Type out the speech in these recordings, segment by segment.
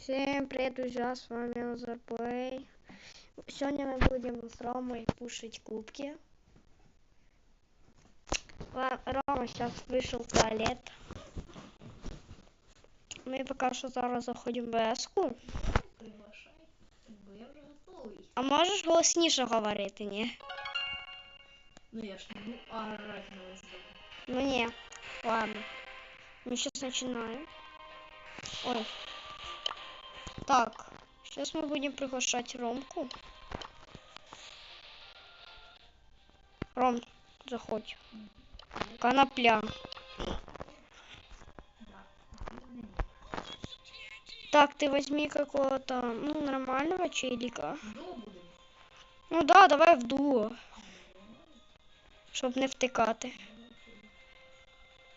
Всем привет, друзья, с вами Назарплей. Сегодня мы будем с Ромой пушить кубки. Ла- Рома сейчас вышел в туалет. Ми поки що зараз заходимо в БС-ку. Приглашай, бо я вже готовий. А можеш голосніше говорити, ні? Ну я ж не буду орать на весь дом. Ну ні. Ладно. Мы сейчас начинаем. Ой. Так. Сейчас мы будем приглашать Ромку. Ром, заходь. Конопля. Так, ты возьми какого-то, ну, нормального челика. Ну да, давай в дуо, щоб не втикати.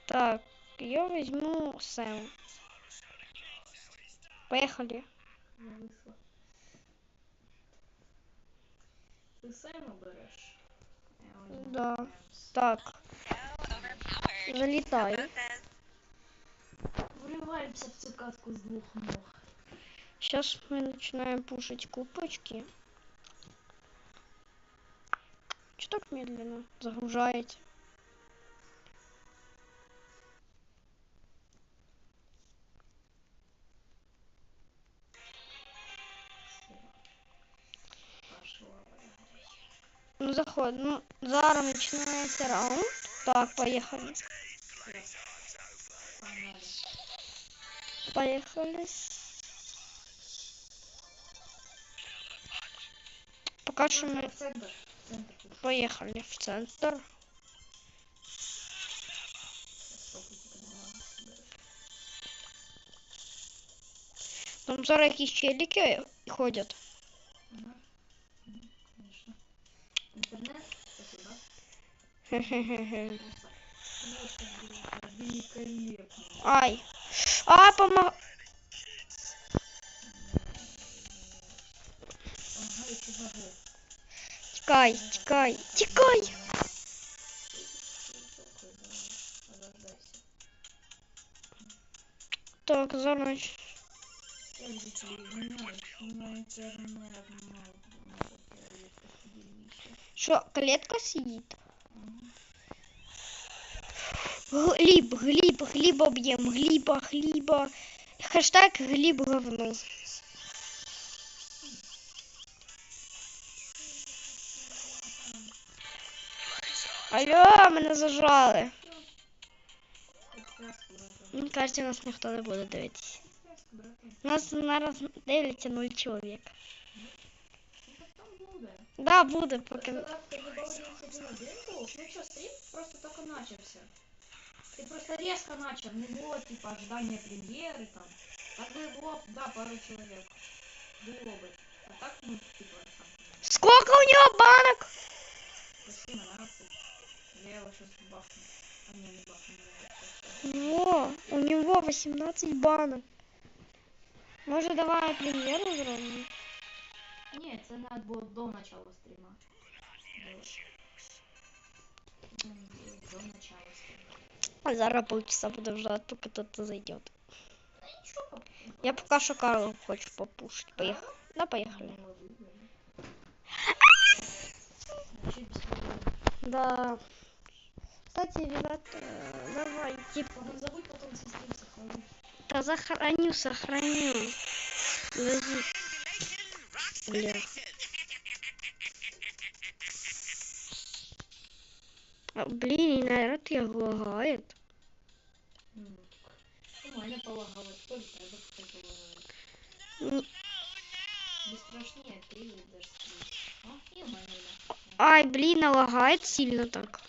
Так, я візьму Сем. Поїхали Я вийшла. Ти Сема береш? Я візьму Да. Емс. Так. Залітай. Вриваємося в цю катку з двох ног. Сейчас мы начинаем пушить купочки. Что так медленно загружаете? Ну заход. Ну, зараз начинается раунд. Так, поехали. Поехали. Пока мы В центр. В центр. Там зараз челики ходять. Ай. А, помог. Ага, еще богов. Тікай, тікай, тікай. Такой, давай, Ограждайся. Так, зараз. Родители изменяют, но интернет много. Надо проверить, поделиться. Що, клетка сидить? Гліб, гліб, гліб об'єм, гліба, гліба. Хештег гліб говно. Алло, мене зажали. Мені кажеться, нас ніхто не буде дивитися. Нас зараз дивляться нуль чоловік. Да, буде, поки. Демку, ну просто только начался. Ты просто резко начал, не было типа ожидания премьеры там. Так бы да, пару человек. Было бы. А так, ну, типа, там, Сколько у нього банок? почти на 12. Я его сейчас бахну. А не, не бахну. щас, Во, у него 18 банок. Може, давай прем'єру зробимо? Не, это надо было до начала стрима. делать. М, До начала стрима. А зараз полчаса буду ждать, поки кто-то зайдет. Я пока что Карл хочу попушить. Поехали. Да, поехали. Да. Кстати, ребят, стрим сохранить. Да сохраню, сохраню. Подожди. Бля. А, Блин, наверное, его лагает. М. Ну, что ли, тогда кто полагает. М, Бесстрашнее, ты стрим. А. Ай, блин, а лагает сильно так.